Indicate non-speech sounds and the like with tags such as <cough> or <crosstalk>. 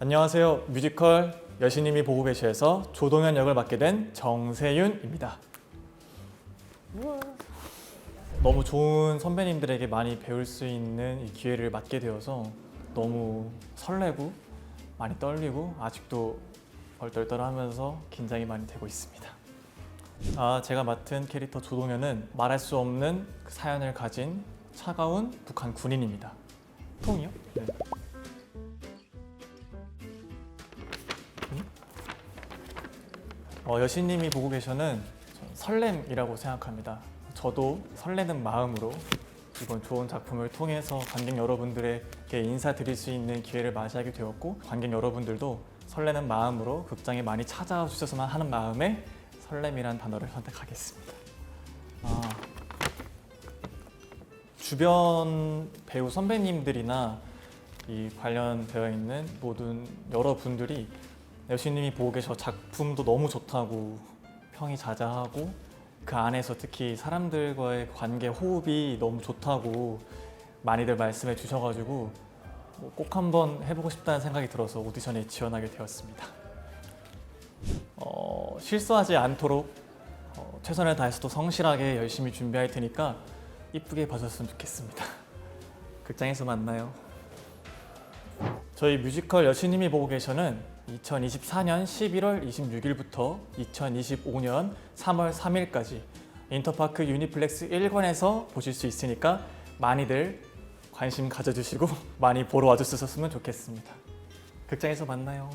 안녕하세요. 뮤지컬 여신님이 보고 계셔서 조동현 역을 맡게 된 정세윤입니다. 너무 좋은 선배님들에게 많이 배울 수 있는 이 기회를 맡게 되어서 너무 설레고 많이 떨리고 아직도 얼떨떨하면서 긴장이 많이 되고 있습니다. 아, 제가 맡은 캐릭터 조동현은 말할 수 없는 그 사연을 가진 차가운 북한 군인입니다. 통이요? 네. 어, 여신님이 보고 계셔는 설렘이라고 생각합니다. 저도 설레는 마음으로 이번 좋은 작품을 통해서 관객 여러분들에게 인사드릴 수 있는 기회를 맞이하게 되었고 관객 여러분들도 설레는 마음으로 극장에 많이 찾아와 주셨으면 하는 마음에 설렘이란 단어를 선택하겠습니다. 아, 주변 배우 선배님들이나 이 관련 되어 있는 모든 여러분들이 여신님이 보고 계셔 작품도 너무 좋다고 평이 자자하고 그 안에서 특히 사람들과의 관계 호흡이 너무 좋다고 많이들 말씀해 주셔가지고 뭐꼭 한번 해보고 싶다는 생각이 들어서 오디션에 지원하게 되었습니다. 어, 실수하지 않도록 어, 최선을 다해서 또 성실하게 열심히 준비할 테니까 이쁘게 봐줬으면 좋겠습니다. 극장에서 만나요. 저희 뮤지컬 여신님이 보고 계셔는 2024년 11월 26일부터 2025년 3월 3일까지 인터파크 유니플렉스 1관에서 보실 수 있으니까 많이들 관심 가져주시고 <laughs> 많이 보러 와주셨으면 좋겠습니다. 극장에서 만나요.